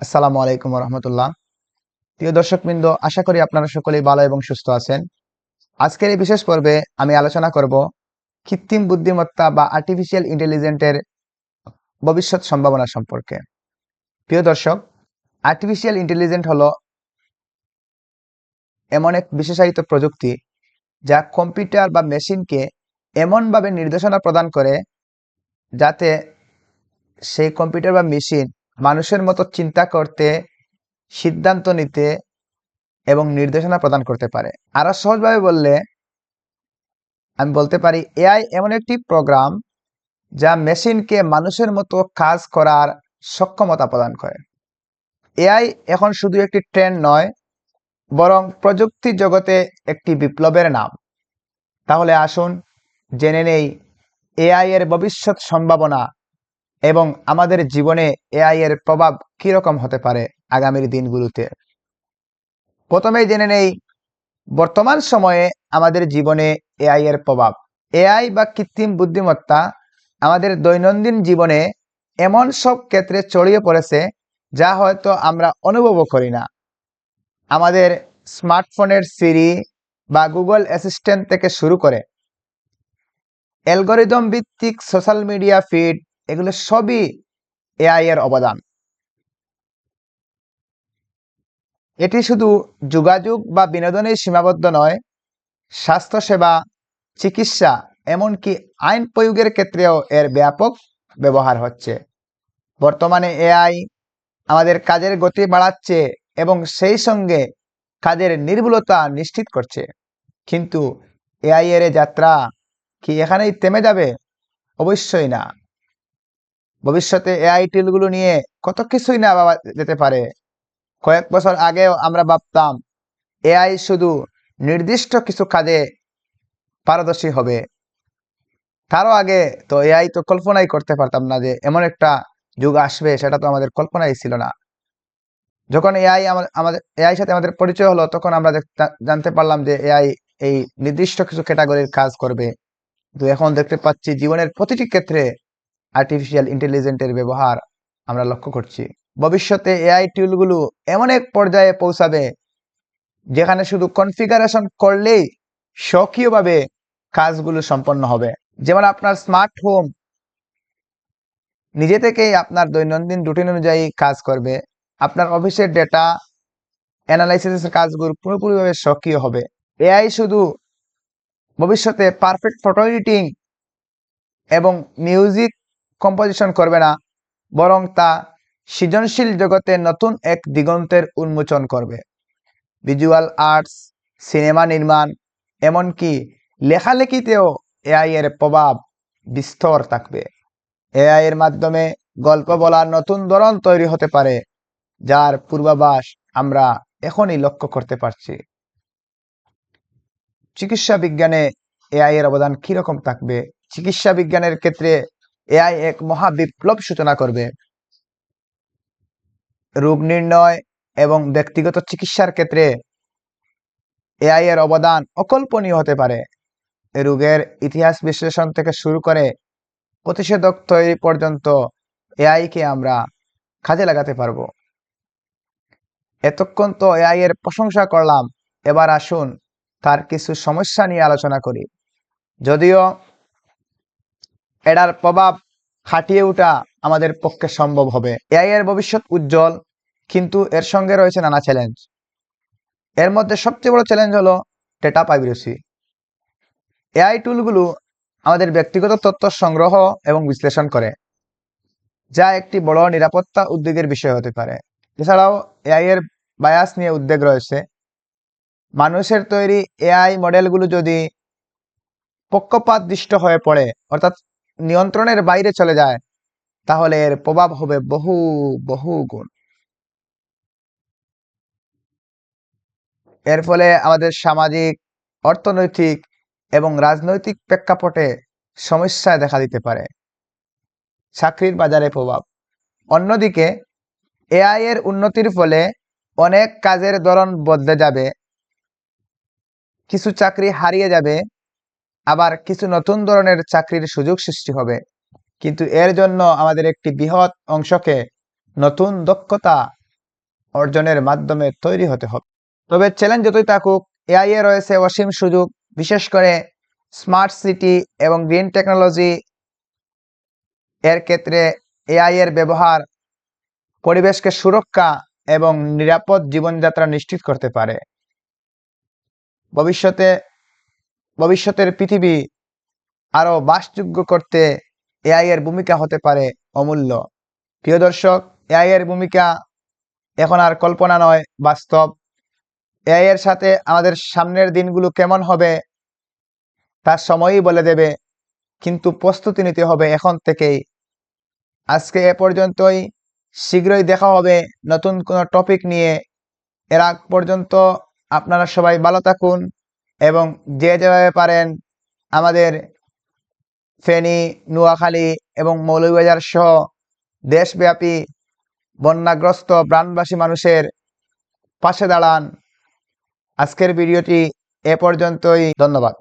আসসালামু আলাইকুম রহমতুল্লাহ প্রিয় দর্শকবৃন্দ, আশা করি আপনারা সকলেই ভালো এবং সুস্থ আছেন। আজকের এই বিশেষ পর্বে আমি আলোচনা করব কৃত্রিম বুদ্ধিমত্তা বা আর্টিফিশিয়াল ইন্টেলিজেন্টের ভবিষ্যৎ সম্ভাবনা সম্পর্কে। প্রিয় দর্শক আর্টিফিশিয়াল ইন্টেলিজেন্ট হলো এমন এক বিশেষায়িত প্রযুক্তি যা কম্পিউটার বা মেশিনকে এমনভাবে নির্দেশনা প্রদান করে যাতে সেই কম্পিউটার বা মেশিন মানুষের মতো চিন্তা করতে, সিদ্ধান্ত নিতে এবং নির্দেশনা প্রদান করতে পারে। আরও সহজভাবে বললে, আমি বলতে পারি, এআই এমন একটি প্রোগ্রাম যা মেশিনকে মানুষের মতো কাজ করার সক্ষমতা প্রদান করে। এআই এখন শুধু একটি ট্রেন্ড নয়, বরং প্রযুক্তি জগতে একটি বিপ্লবের নাম। তাহলে আসুন, জেনে নেই, এআই এর ভবিষ্যৎ সম্ভাবনা এবং আমাদের জীবনে এআই এর প্রভাব কীরকম হতে পারে আগামীর দিনগুলোতে? প্রথমেই জেনে নেই, বর্তমান সময়ে আমাদের জীবনে এআই এর প্রভাব। এআই বা কৃত্রিম বুদ্ধিমত্তা আমাদের দৈনন্দিন জীবনে এমন সব ক্ষেত্রে ছড়িয়ে পড়েছে যা হয়তো আমরা অনুভবও করি না। আমাদের স্মার্টফোনের সিরি বা গুগল অ্যাসিস্ট্যান্ট থেকে শুরু করে, অ্যালগোরিদম ভিত্তিক সোশ্যাল মিডিয়া ফিড এগুলো সবই এআই এর অবদান। এটি শুধু যোগাযোগ বা বিনোদনে সীমাবদ্ধ নয়, স্বাস্থ্যসেবা, চিকিৎসা, এমনকি আইন প্রয়োগের ক্ষেত্রেও এর ব্যাপক ব্যবহার হচ্ছে। বর্তমানে এআই আমাদের কাজের গতি বাড়াচ্ছে এবং সেই সঙ্গে কাজের নির্ভুলতা নিশ্চিত করছে। কিন্তু এআই এর যাত্রা কি এখানেই থেমে যাবে? অবশ্যই না। ভবিষ্যতে এআই টুলগুলো নিয়ে কত কিছুই না ভাবা যেতে পারে। কয়েক বছর আগেও আমরা ভাবতাম এআই শুধু নির্দিষ্ট কিছু কাজে পারদর্শী হবে। তারও আগে তো এআই তো কল্পনাই করতে পারতাম না যে এমন একটা যুগ আসবে, সেটা তো আমাদের কল্পনাই ছিল না। যখন এআই আমাদের এআই সাথে আমাদের পরিচয় হলো, তখন আমরা জানতে পারলাম যে এআই এই নির্দিষ্ট কিছু ক্যাটাগরির কাজ করবে। তো এখন দেখতে পাচ্ছি জীবনের প্রতিটি ক্ষেত্রে আর্টিফিশিয়াল ইন্টেলিজেন্টের ব্যবহার আমরা লক্ষ্য করছি। ভবিষ্যতে এআই টুলগুলো এমন এক পর্যায়ে পৌঁছাবে, যেখানে শুধু কনফিগারেশন করলেই স্বকীয়ভাবে কাজগুলো সম্পন্ন হবে। যেমন আপনার স্মার্ট হোম নিজে থেকেই আপনার দৈনন্দিন রুটিন অনুযায়ী কাজ করবে। আপনার অফিসের ডেটা অ্যানালাইসিসের কাজগুলো পুরোপুরিভাবে সক্রিয় হবে। এআই শুধু ভবিষ্যতে পারফেক্ট ফটো এডিটিং এবং মিউজিক কম্পোজিশন করবে না, বরং তা সৃজনশীল জগতে নতুন এক দিগন্তের উন্মোচন করবে। ভিজুয়াল আর্টস সিনেমা নির্মাণ, এমনকি লেখালেখিতেও এআই এর প্রভাব বিস্তর থাকবে। এআই এর মাধ্যমে গল্প বলার নতুন ধরন তৈরি হতে পারে, যার পূর্বাভাস আমরা এখনই লক্ষ্য করতে পারছি। চিকিৎসা বিজ্ঞানে এআই এর অবদান কীরকম থাকবে? চিকিৎসা বিজ্ঞানের ক্ষেত্রে এআই এক মহা বিপ্লব সূচনা করবে। রোগ নির্ণয় এবং ব্যক্তিগত চিকিৎসার ক্ষেত্রে এআই এর অবদান অকল্পনীয় হতে পারে। রোগের ইতিহাস বিশ্লেষণ থেকে শুরু করে প্রতিষেধক তৈরি পর্যন্ত এআই কে আমরা কাজে লাগাতে পারব। এতক্ষণ তো এআই এর প্রশংসা করলাম, এবার আসুন তার কিছু সমস্যা নিয়ে আলোচনা করি। যদিও এটার প্রভাব খাটিয়ে ওঠা আমাদের পক্ষে সম্ভব হবে। এআই এর ভবিষ্যৎ উজ্জ্বল, কিন্তু এর সঙ্গে রয়েছে নানা চ্যালেঞ্জ এর মধ্যে সবচেয়ে বড় চ্যালেঞ্জ হলো ডেটা প্রাইভেসি এআই টুলগুলো আমাদের ব্যক্তিগত তথ্য সংগ্রহ এবং বিশ্লেষণ করে, যা একটি বড় নিরাপত্তা উদ্বেগের বিষয় হতে পারে। এছাড়াও এআই এর বায়াস নিয়ে উদ্বেগ রয়েছে। মানুষের তৈরি এআই মডেলগুলো যদি পক্ষপাত দৃষ্ট হয়ে পড়ে, অর্থাৎ নিয়ন্ত্রণের বাইরে চলে যায়, তাহলে এর প্রভাব হবে বহু বহু গুণ। এর ফলে আমাদের সামাজিক, অর্থনৈতিক এবং রাজনৈতিক প্রেক্ষাপটে সমস্যায় দেখা দিতে পারে। চাকরির বাজারে প্রভাব। অন্যদিকে, এআই এর উন্নতির ফলে অনেক কাজের ধরন বদলে যাবে, কিছু চাকরি হারিয়ে যাবে আবার কিছু নতুন ধরনের চাকরির সুযোগ সৃষ্টি হবে। কিন্তু এর জন্য আমাদের একটি বৃহৎ অংশকে নতুন দক্ষতা অর্জনের মাধ্যমে তৈরি হতে হবে। তবে চ্যালেঞ্জ যতই থাকুক, এআই এ রয়েছে অসীম সুযোগ, বিশেষ করে স্মার্ট সিটি এবং গ্রিন টেকনোলজি এর ক্ষেত্রে এআই এর ব্যবহার পরিবেশকে সুরক্ষা এবং নিরাপদ জীবনযাত্রা নিশ্চিত করতে পারে। ভবিষ্যতে ভবিষ্যতের পৃথিবী আরও বাসযোগ্য করতে এআই এর ভূমিকা হতে পারে অমূল্য। প্রিয় দর্শক, এআই এর ভূমিকা এখন আর কল্পনা নয়, বাস্তব। এআই এর সাথে আমাদের সামনের দিনগুলো কেমন হবে তার সময়ই বলে দেবে, কিন্তু প্রস্তুতি নিতে হবে এখন থেকেই। আজকে এ পর্যন্তই। শীঘ্রই দেখা হবে নতুন কোনো টপিক নিয়ে। এর আগ পর্যন্ত আপনারা সবাই ভালো থাকুন। এবং যে যেভাবে পারেন আমাদের ফেনী, নোয়াখালী এবং মৌলভীবাজার সহ দেশব্যাপী বন্যাগ্রস্ত প্রাণবাসী মানুষের পাশে দাঁড়ান। আজকের ভিডিওটি এ পর্যন্তই। ধন্যবাদ।